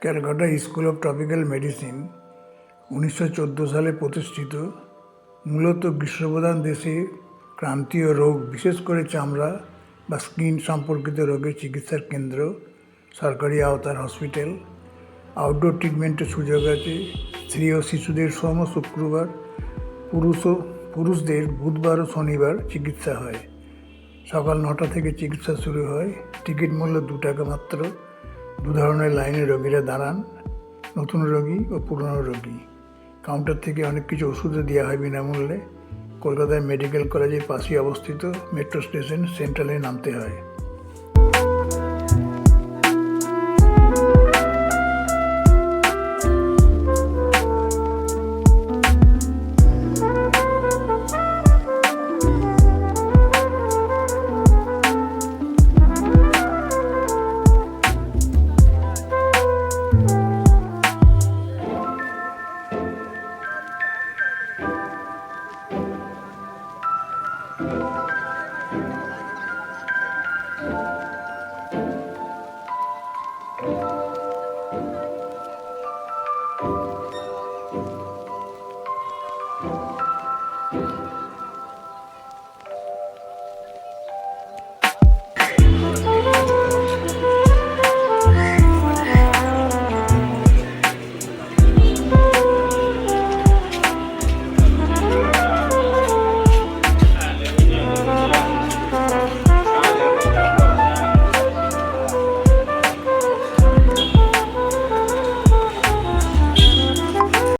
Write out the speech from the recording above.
Calcutta school of tropical medicine উনিশশো চোদ্দ সালে প্রতিষ্ঠিত। মূলত গ্রীষ্মপ্রধান দেশে ক্রান্তীয় রোগ, বিশেষ করে চামড়া বা স্কিন সম্পর্কিত রোগের চিকিৎসার কেন্দ্র, সরকারি আওতার হসপিটাল। আউটডোর ট্রিটমেন্টের সুযোগ আছে। স্ত্রী ও শিশুদের সোম শুক্রবার, পুরুষ ও পুরুষদের বুধবার ও শনিবার চিকিৎসা হয়। সকাল নটা থেকে চিকিৎসা শুরু হয়। টিকিট মূল্য দু টাকা মাত্র। দু ধরনের লাইনে রোগীরা দাঁড়ান, নতুন রোগী ও পুরনো রোগী। কাউন্টার থেকে অনেক কিছু ওষুধও দেওয়া হয় বিনামূল্যে। কলকাতায় মেডিকেল কলেজের পাশেই অবস্থিত মেট্রো স্টেশন সেন্ট্রালে নামতে হয়।